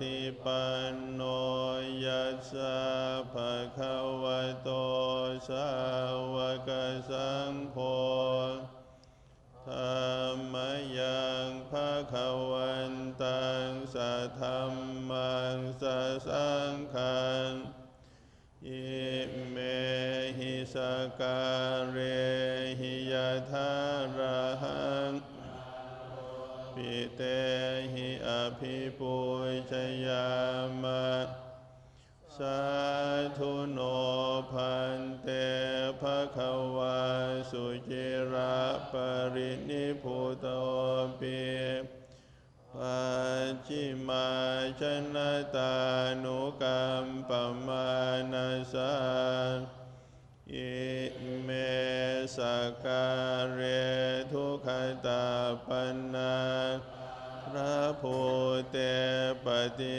ฏิปันโนยัสสะภะคะวะโตสาวกสังโฆธรรมยังภะคะวันตังสัทธัมมังสัสังฆังอิเมหิสการเรหิยะทาระหังปิเตหิอภิปุ มะสาธุโนพันเตภะคะวาสุจิระปรินิพุโตปิปัจจิมาชนะตานุกรรมปมานาสาอิเมสกการเรทุขตาปนาพระภูเตปฏิ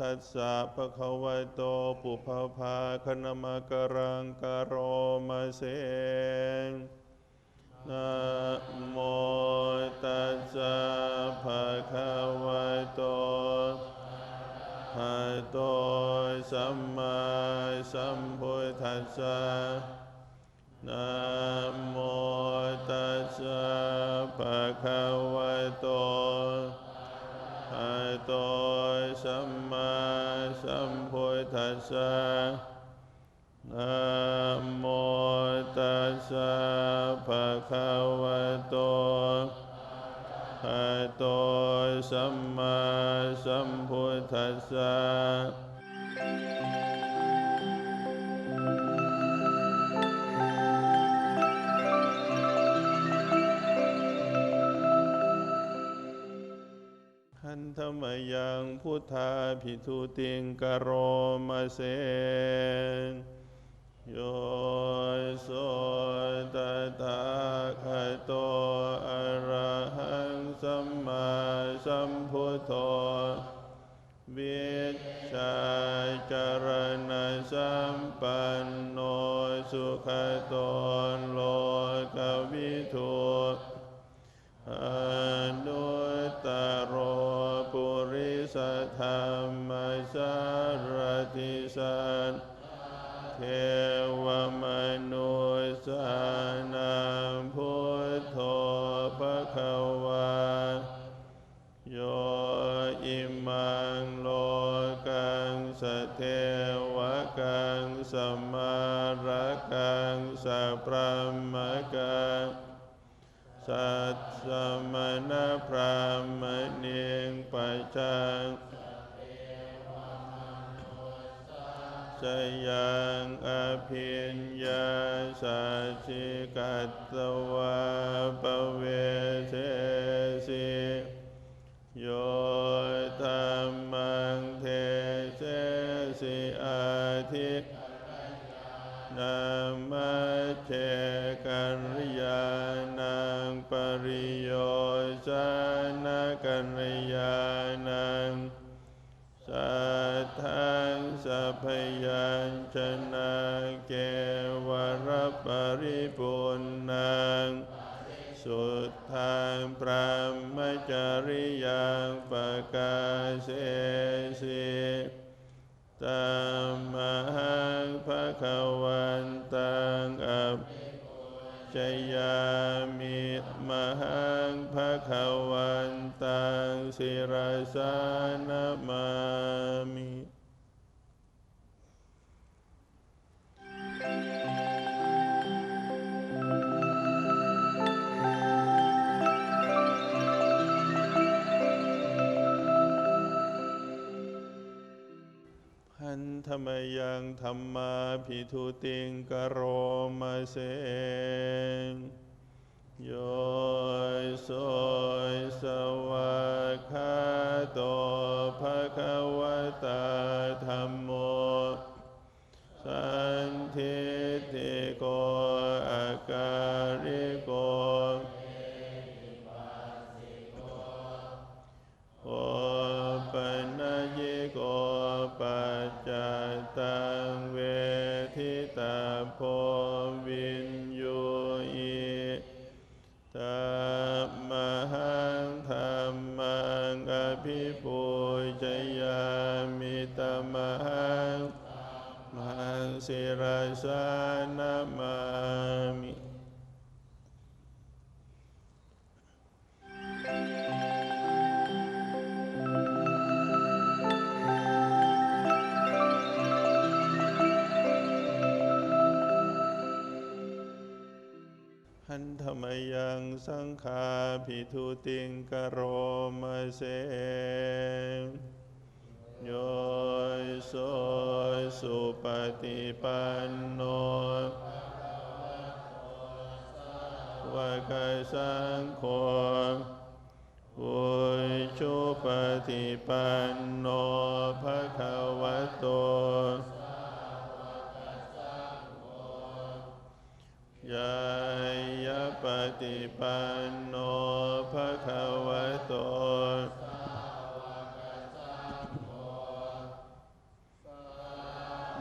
ทัสสะภะคะวะโตปุพพาคณมกรังกโรมาเสงนะโมตัสสะภะคะวะโตภะโตสัมมาสัมพุทธัสสะนะ สะนะโมตัสสะภะคะวะโตอะโตสัมมาสัมพุทธัสสะ ขันธมยังพุทธาภิทุติงกโรมาเสนโยโสตตาคโตอะระหังสัมมาสัมพุทโธวิช วมนุสานังพุทโธภะคะวาโยอิมังโลกังสเทวกังสมารกังสัพพมกังสัตสมณพรามเนียงปัจจัง จยังอภิญญาสัจจิกัตตวาปเว ชนะเกวรปริปุณนังสุดทางพระมจริยังปกาเสสิตัมมังภะคะวันตังอัปชยามิมหังภะคะวันตังสิรสานมา ธรรมาพิทุติงกโรมาเส นธรรมยังสังฆาภิทุติงกโรมาเสงโยโสสุปฏิปันโนวะกายสังโฆอุชุปฏิปันโนภะคะวะโต ปฏิปันโนภะคะวะโต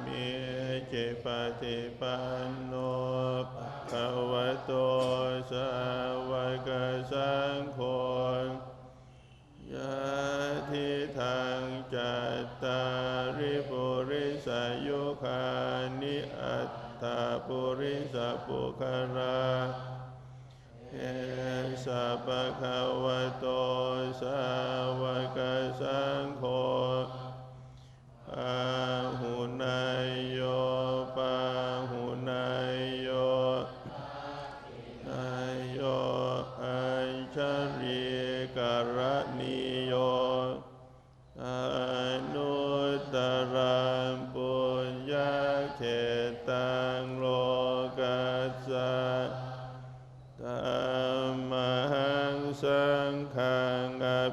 มีเจปฏิปันโนภะคะวะโตสาวกสังโฆยะทิทางจัตตาริปุริสายุคานิอัตตาปุริสปุคารา สะปะคะวะโตสาวกสังโฆอาหุนายโยปาหุนายโยนายโยอัญชริกรณิโยอนุตตรัมปุญญาเขตัง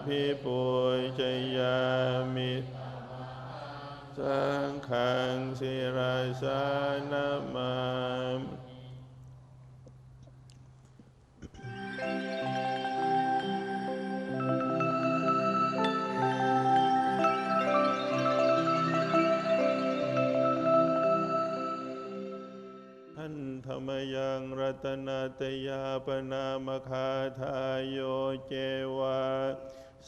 ภิปุยจยามิสังฆังสิราสานามามิอันธรรมยังรัตนาตยาปนามคาทายโยเจวา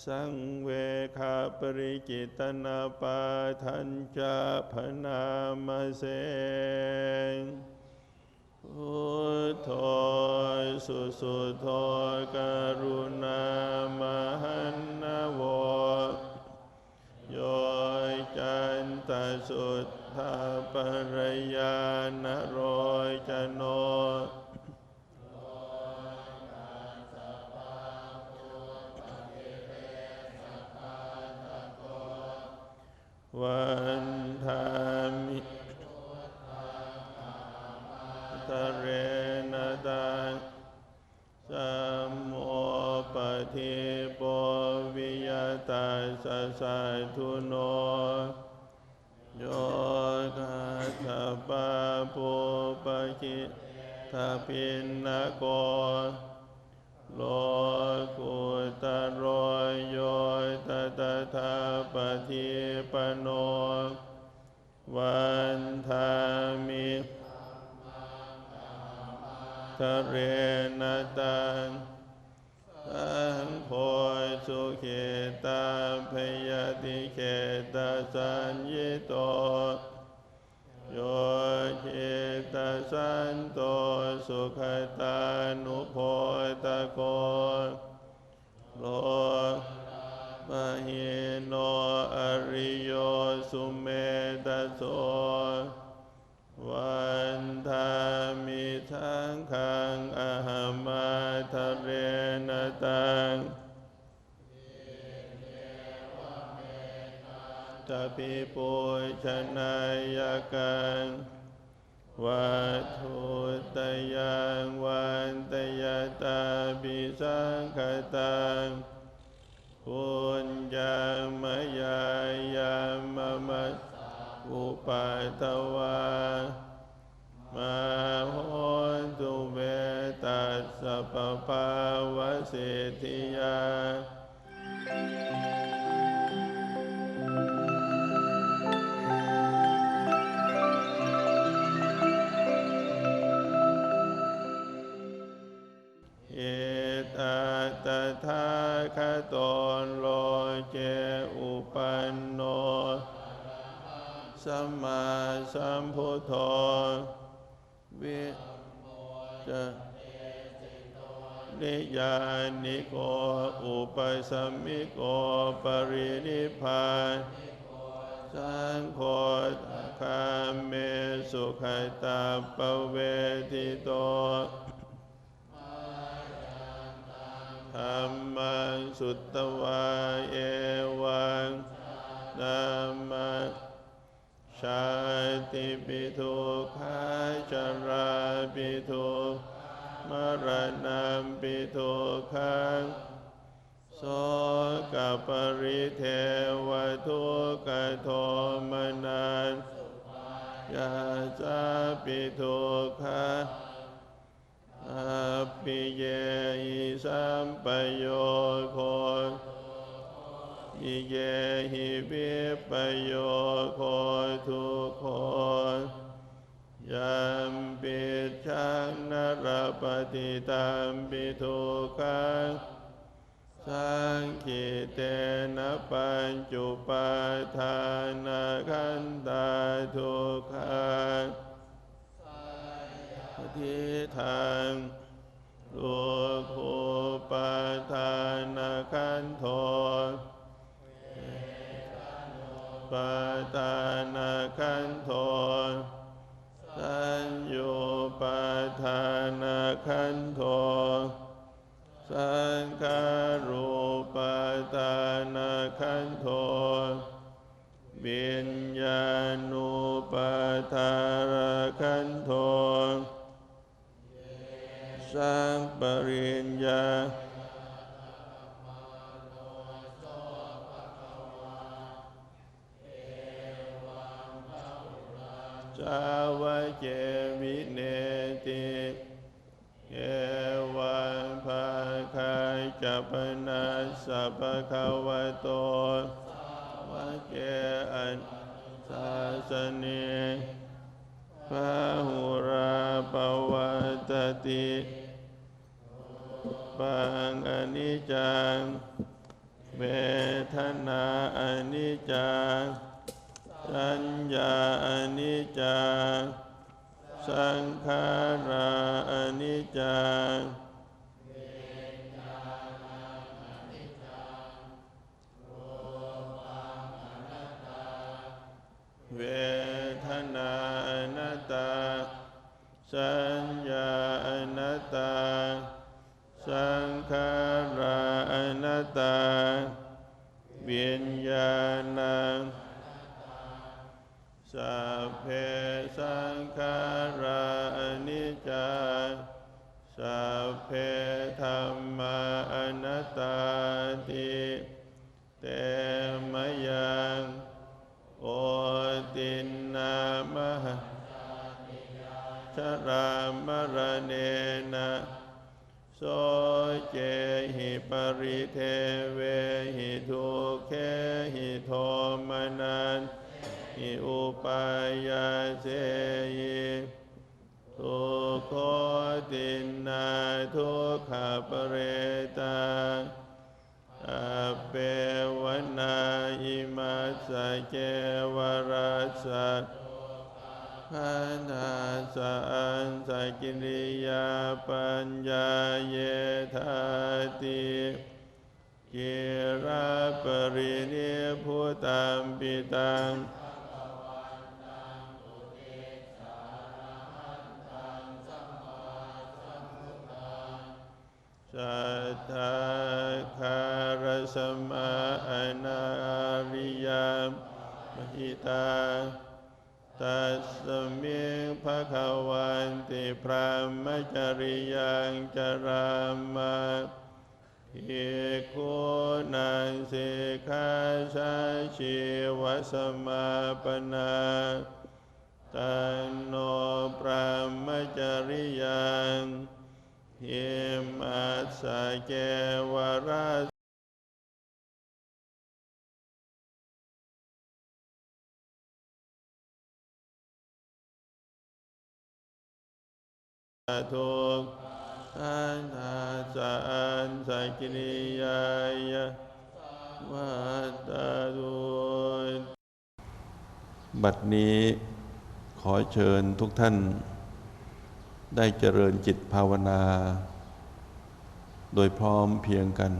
สังเวคาปริจิตนาปาทัญจาพนามเสงพุทโธสุสุโธกรุณามหันนาโวโยยจันตสุทธาปรยา ทุโนโยกาทาปาปุปะกิทาพินนโกโล ตาปิปุชนายกังวัตถุตยังวันตยตาปิสังคตังปุญญามยายามมัสอุปัตวามาโหนตุเวตัสสะปะปาวสิทธิยา สัมมาสัมพุทโธวิจะนิยานิโกอุปสัมมิโกปรินิพานสังโฆคาเมสุขตาปเวทิโตธรรมังสุตตวาเอวังนามา ชาติปิทุกขาจาราปิทุกมรณะปิทุกขังโสกปริเทวทุกขโทมนันยาจาปิทุกขาอัปปิเยหิสัมปโยโค อิเยหิวิปโยโคทุโคยัมปิชังนรปฏิตัมปิทุกขังสังคิเตนะปัญจุปาทานาคันตาทุกขังปฏิทางลูกภูปาทานาคันโท ปาทานคันโทสัญโยปาทานคันโทสังคารูปาทานคันโทวิญญาณุปาทารคันโทสังปริญญาาวเจวิเนติเอวันภาคาจัปนาสัพพะคะวะโตวะเกอันสาสเนพระหุราปวัตติปังอนิจจังเวทนาอนิจจัง สัญญาอนิจจังสังขาราอนิจจังเวทนาอนัตตา สัญญาอนัตตา สังขาราอนัตตาวิญญาณัง สัพเพสังขารานิจจาสัพเพธรรมาอนัตตาติเตมยังโอตินนามหาชรามรเนนะโสเจหิปริเทเวหิทุเคหิโทมนัน หิอุปายาเสหิทุกขตินนาทุกขปเรตาอเปวนาอิมัสสะเกวรัสสะพันธาสะอันสกิริยาปัญญาเยธาติกิราปรินิพพุตัมปิตัง สัทธาคารสมาอนาริยามมหิตาตัสมิงภะคะวันติพระมจริยังจรามาภิกขุนังสิกขาชาชีวสมาปนาตันโนพระมจริยัง หิมัสสะเกวราสทุกขันธาสะอันสกิริยายะวัตตาตุบัดนี้ขอเชิญทุกท่าน ได้เจริญจิตภาวนา โดยพร้อมเพียงกัน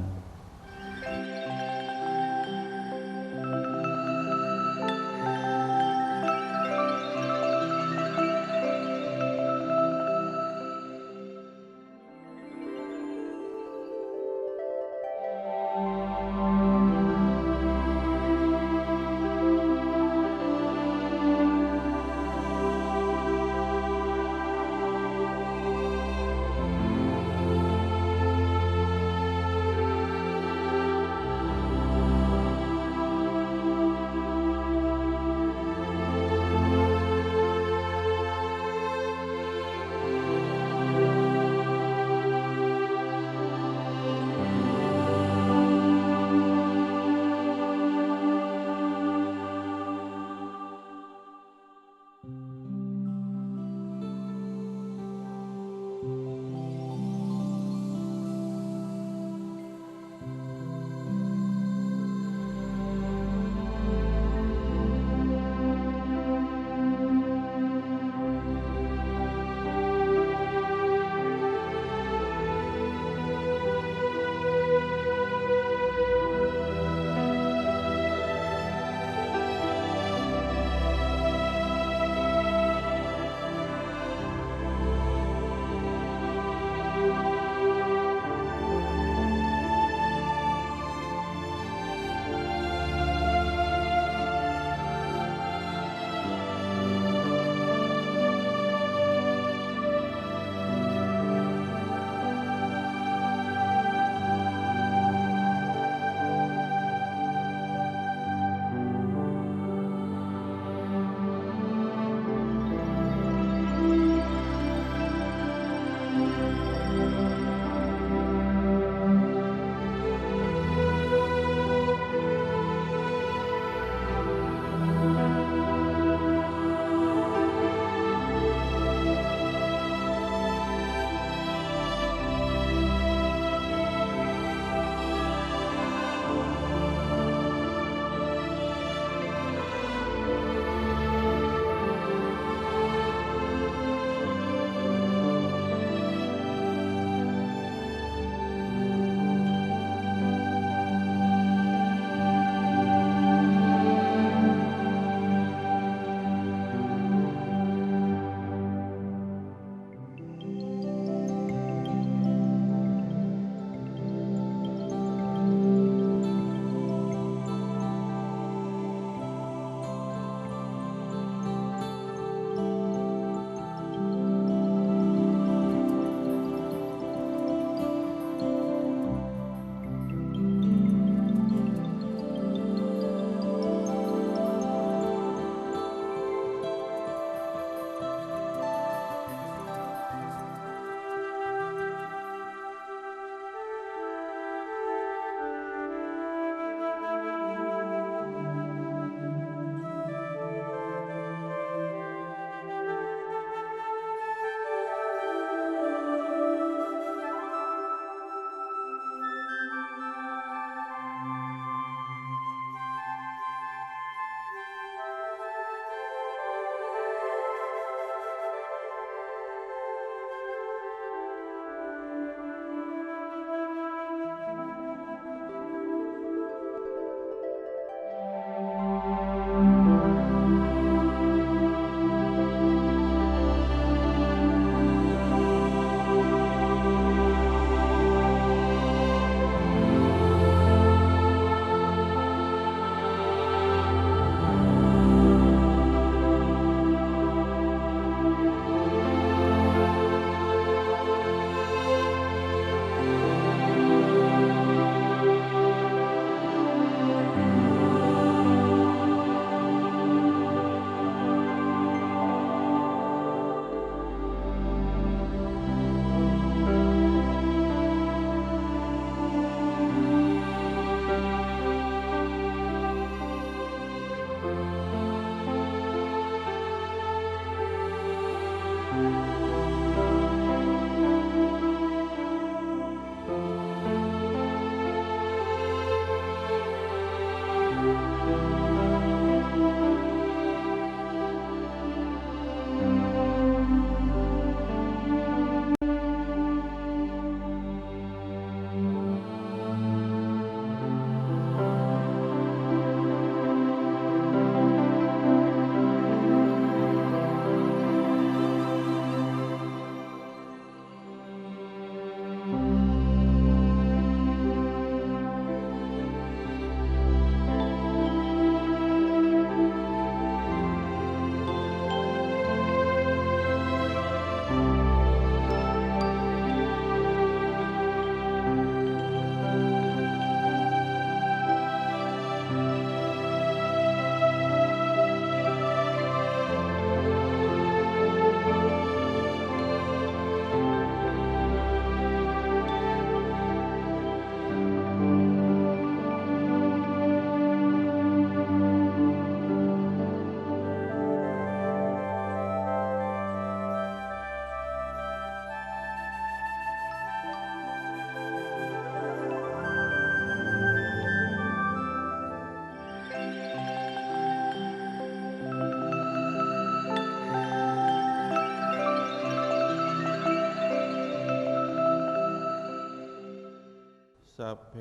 สัพเพ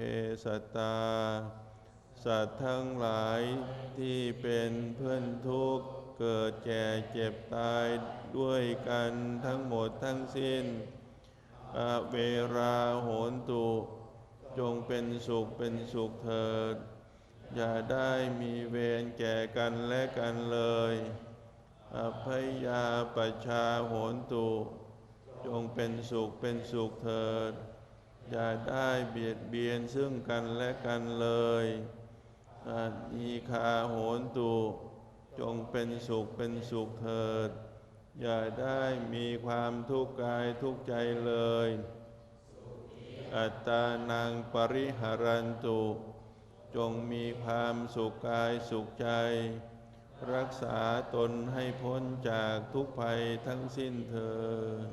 สัตตา สัตว์ทั้งหลายที่เป็นเพื่อนทุกข์ เกิดแก่เจ็บตายด้วยกันทั้งหมดทั้งสิ้นอเวราโหนตุ จงเป็นสุขเป็นสุขเถิด อย่าได้มีเวรแก่กันและกันเลยอภัยยาปชาโหนตุ จงเป็นสุขเป็นสุขเถิด อย่าได้เบียดเบียนซึ่งกันและกันเลยอานีคาโหนตุจงเป็นสุขเป็นสุขเถิด อย่าได้มีความทุกข์กายทุกข์ใจเลย อัตตานังปริหารันตุ จงมีความสุขกายสุขใจ รักษาตนให้พ้นจากทุกภัยทั้งสิ้นเถิด